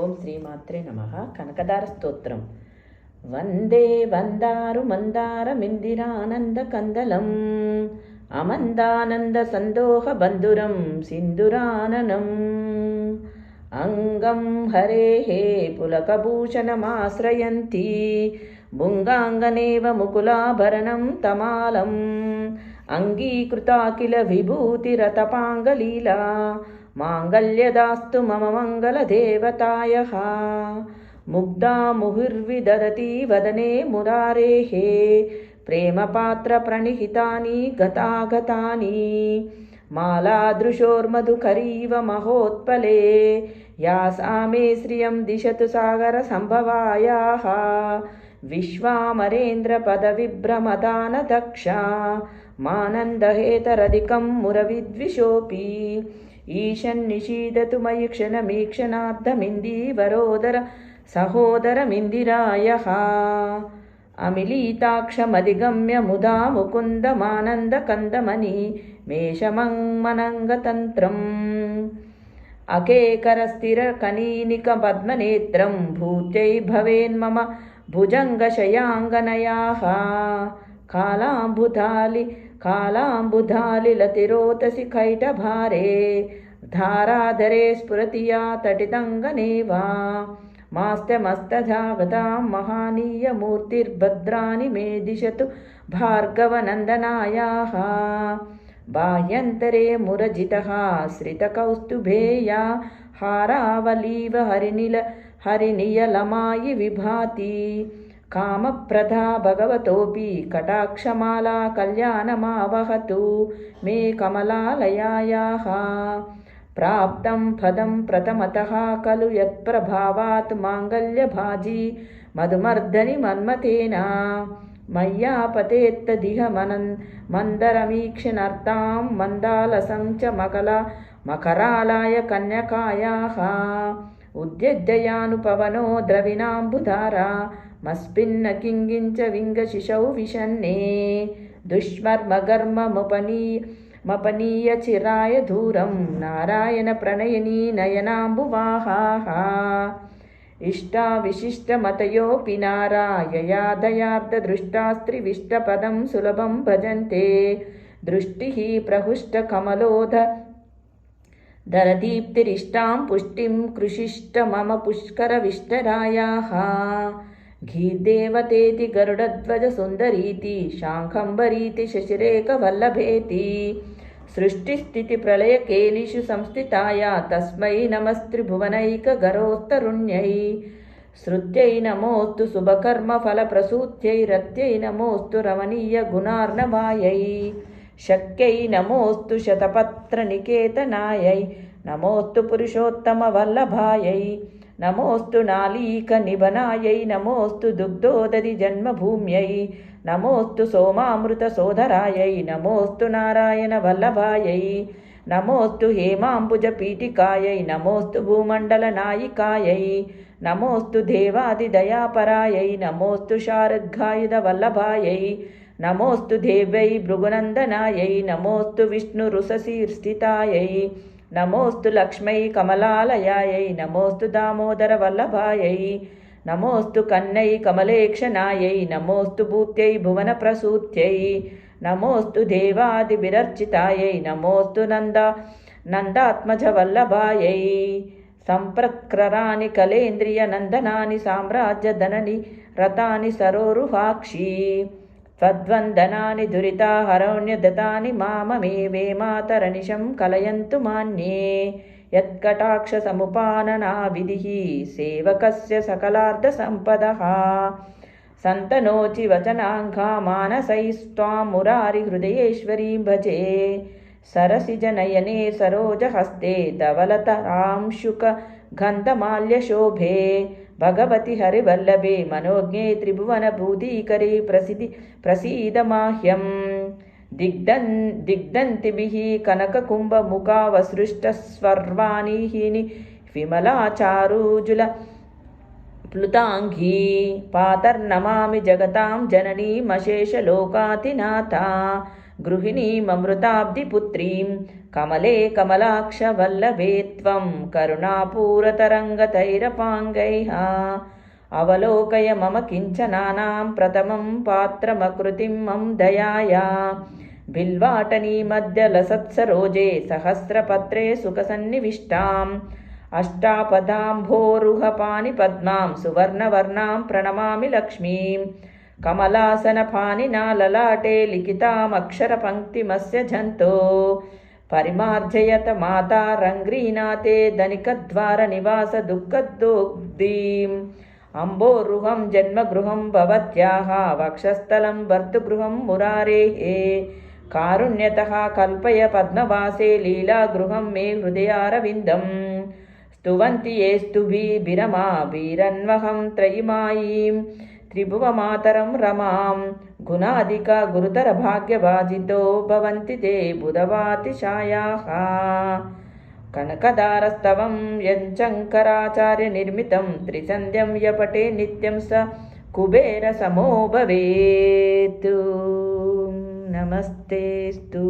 ఓం శ్రీమాత్రే నమ. కనకదార స్తోత్రం. వందే వందారు మందార మిందిరానంద కందలం. అమందానంద సందోహ బంధురం సింధురాననం. అంగం హరే హే పులకభూషణమాశ్రయంతి. భుంగాంగనేవ ముకులాభరణం తమాలం. అంగీకృతాకిల విభూతిరతపాంగలీలా. माङ्गल्यदास्तु मम मङ्गलदेवतायः। मुग्धा मुहुर्विदधती वदने मुरारेः प्रेमपात्रप्रणिहितानि गतागतानि। मालादृशोर्मधुकरीव महोत्पले। या सा मे श्रियं दिशतु सागरसम्भवायाः। विश्वामरेन्द्रपदविभ्रमदानदक्षा। मानन्दहेतरधिकं मुरविद्विषोऽपि। ईशन्निषीदतु मयि क्षणमीक्षणार्धमिन्दीवरोदर सहोदरमिन्दिरायः। अमिलीताक्षमधिगम्य मुदा मुकुन्दमानन्दकन्दमणि मेषमङ्मनङ्गतन्त्रम्। अकेकरस्थिरकनीनिकपद्मनेत्रं भूत्यै भवेन्मम भुजङ्गशयाङ्गनयाः। कालाम्बुधालि कालाम्बुधालिलतिरोतसि कैटभारे धाराधरे स्फुरति या तटितङ्गने वा मास्त्यमस्तजागतां महानीयमूर्तिर्भद्राणि मे दिशतु भार्गवनन्दनायाः। बाह्यन्तरे मुरजितः श्रितकौस्तुभेया हारावलीव हरिनिल हरिनियलमायि विभाति कामप्रदा भगवतोऽपि कटाक्षमाला कल्याणमावहतु। मे कमलालयायाः प्राप्तं पदं प्रथमतः खलु यत्प्रभावात् माङ्गल्यभाजी मधुमर्दनि मन्मथेन। मय्यापतेत्तदिह मनन् मन्दरमीक्षणर्तां मन्दालसं च मकला मकरालाय कन्यकायाः। उद्यद्ययानुपवनो द्रविणाम्बुधारा मस्मिन्न किङ्गिञ्च विङ्गशिशौ विशन्ने दुष्मर्मगर्ममुपनीय मपनीय चिराय दूरं नारायणप्रणयिनी नयनाम्बुवाहाः इष्टाविशिष्टमतयोऽपि नारायया दयार्धदृष्टास्त्रिविष्टपदं सुलभं भजन्ते। दृष्टिः प्रहुष्टकमलोध दरदीप्तिरिष्टां पुष्टिं कृषिष्ट मम पुष्करविष्टरायाः ఘీర్దేవతేతి గరుడధ్వజ సుందరీతి శాంఖంబరీతి శశిరేఖవల్లభేతి సృష్టిస్థితి ప్రళయకేలిషు సంస్థితాయ తస్మై నమస్త్రిభువనైక గరోత్తరుణ్యై. శృత్యై నమోస్తు శుభకర్మఫలప్రసూత్యైరత్యై నమోస్తు రమణీయ గుణార్ణవాయై. శక్యై నమోస్తు శతపత్రనికేతనాయై నమోస్తు పురుషోత్తమవల్లభాయై నమోస్తు నాలీక నిబనాయై నమోస్తు దుగ్ధోదది జన్మభూమ్యై నమోస్తు సోమామృత సోదరాయై నమోస్తు నారాయణ వల్లభాయై నమోస్తు హేమాంబుజ పీఠికాయై నమోస్తు భూమండల నాయికాయై నమోస్తు దేవాదిదయాపరాయై నమోస్తు శారద్ఘాయుధ వల్లభాయై నమోస్తు దేవ్యై భృగునందనాయై నమోస్తు విష్ణురుసశీర్స్థితాయై నమోస్తు లక్ష్మై కమలాలయాయై నమోస్తు దామోదర వల్లభాయై నమోస్తు కన్నై కమలేక్షణాయై నమోస్తు భూత్యై భువన ప్రసూత్యై నమోస్తు దేవాదివిరర్చితాయై నమోస్తు నంద నందాత్మజవల్లభాయై సంప్రక్రాని కలేంద్రియ నందనాని సామ్రాజ్యధనని రతాని సరోరుహాక్షీ त्वद्वन्दनानि दुरिताहरण्यदतानि माममेवे मातरनिशं कलयन्तु मान्ये। यत्कटाक्षसमुपाननाविधिः सेवकस्य सकलार्धसम्पदः। सन्तनोचि वचनाङ्घा मानसैस्त्वां मुरारिहृदयेश्वरीं भजे। सरसिजनयने सरोजहस्ते धवलतरांशुकगन्धमाल्यशोभे भगवति हरिवल्लभे मनोज्ञे त्रिभुवनभूतीकरे प्रसीद माह्यं दिग्दन् दिग्दन्तिभिः कनककुम्भमुखावसृष्टस्वर्वाणीहिनि विमलाचारुजुल प्लुताङ्गी पातर्नमामि जगतां जननीमशेषलोकातिनाथा गृहिणीममृताब्धिपुत्रीं कमले कमलाक्षवल्लभे त्वं करुणापूरतरङ्गतैरपाङ्गैः। अवलोकय मम किञ्चनानां प्रथमं पात्रमकृतिं मम दयाया। बिल्वाटनीमद्यलसत्सरोजे सहस्रपत्रे सुखसन्निविष्टाम्। अष्टापदाम्भोरुहपानिपद्मां सुवर्णवर्णां प्रणमामि लक्ष्मीं కమలాసనపానినా లలాటే లిఖితామక్షరపంక్తిమస్య జంతో. పరిమార్జయత మాతారంగ్రీనాతే ధనికద్వార నివాస దుఃఖదోగ్ధీం అంబోరుహం జన్మగృహం భవత్యాహ వక్షస్థలం భర్తృగృహం మురారేహే కారుణ్యత కల్పయ పద్మవాసే లీలాగృహం మే హృదయారవిందం. స్తువంతి ఏస్తుభిరమా వీరన్వహం త్రయిమాయీం. त्रिभुवमातरं रमां। गुणाधिका गुरुतरभाग्यभाजितो भवन्ति ते बुधवातिशायाः। कनकदारस्तवं यञ्चङ्कराचार्यनिर्मितं त्रिसन्ध्यं यपटे नित्यं स कुबेरसमो भवेत्। नमस्तेस्तु